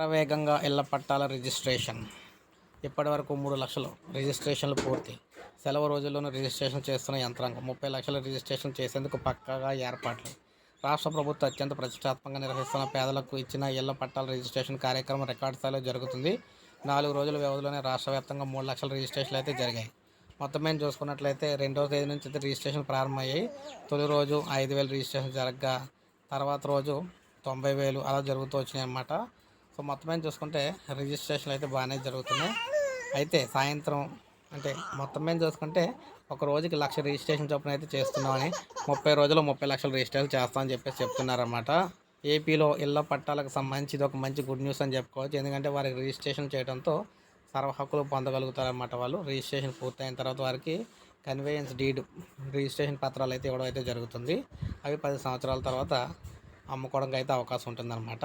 శరవేగంగా ఇళ్ళ పట్టాల రిజిస్ట్రేషన్. ఇప్పటివరకు మూడు లక్షలు రిజిస్ట్రేషన్లు పూర్తి. సెలవు రోజుల్లోనూ రిజిస్ట్రేషన్ చేస్తున్న యంత్రాంగం ముప్పై లక్షల రిజిస్ట్రేషన్ చేసేందుకు పక్కాగా ఏర్పాట్లు. రాష్ట్ర ప్రభుత్వం అత్యంత ప్రతిష్టాత్మకంగా నిర్వహిస్తున్న పేదలకు ఇచ్చిన ఇళ్ళ పట్టాల రిజిస్ట్రేషన్ కార్యక్రమం రికార్డు స్థాయిలో జరుగుతుంది. నాలుగు రోజుల వ్యవధిలోనే రాష్ట్ర వ్యాప్తంగా మూడు లక్షల రిజిస్ట్రేషన్లు అయితే జరిగాయి. మొత్తం మేము చూసుకున్నట్లయితే రెండో తేదీ నుంచి అయితే రిజిస్ట్రేషన్ ప్రారంభమయ్యాయి. తొలి రోజు ఐదు వేలు రిజిస్ట్రేషన్ జరగగా తర్వాత రోజు తొంభై వేలు అలా జరుగుతూ వచ్చినాయి అన్నమాట సో మొత్తం చూసుకుంటే రిజిస్ట్రేషన్లు అయితే బాగానే జరుగుతున్నాయి. అయితే సాయంత్రం అంటే మొత్తం మీద చూసుకుంటే ఒక రోజుకి లక్ష రిజిస్ట్రేషన్ చొప్పున అయితే చేస్తున్నామని ముప్పై రోజులు ముప్పై లక్షలు రిజిస్ట్రేషన్ చేస్తామని చెప్పేసి చెప్తున్నారన్నమాట. ఏపీలో ఇళ్ళ పట్టాలకు సంబంధించి ఇది ఒక మంచి గుడ్ న్యూస్ అని చెప్పుకోవచ్చు. ఎందుకంటే వారికి రిజిస్ట్రేషన్ చేయడంతో సర్వ హక్కులు పొందగలుగుతారన్నమాట వాళ్ళు. రిజిస్ట్రేషన్ పూర్తయిన తర్వాత వారికి కన్వేయన్స్ డీడ్ రిజిస్ట్రేషన్ పత్రాలు అయితే ఇవ్వడం అయితే జరుగుతుంది. అవి పది సంవత్సరాల తర్వాత అమ్ముకోవడానికి అయితే అవకాశం ఉంటుందన్నమాట.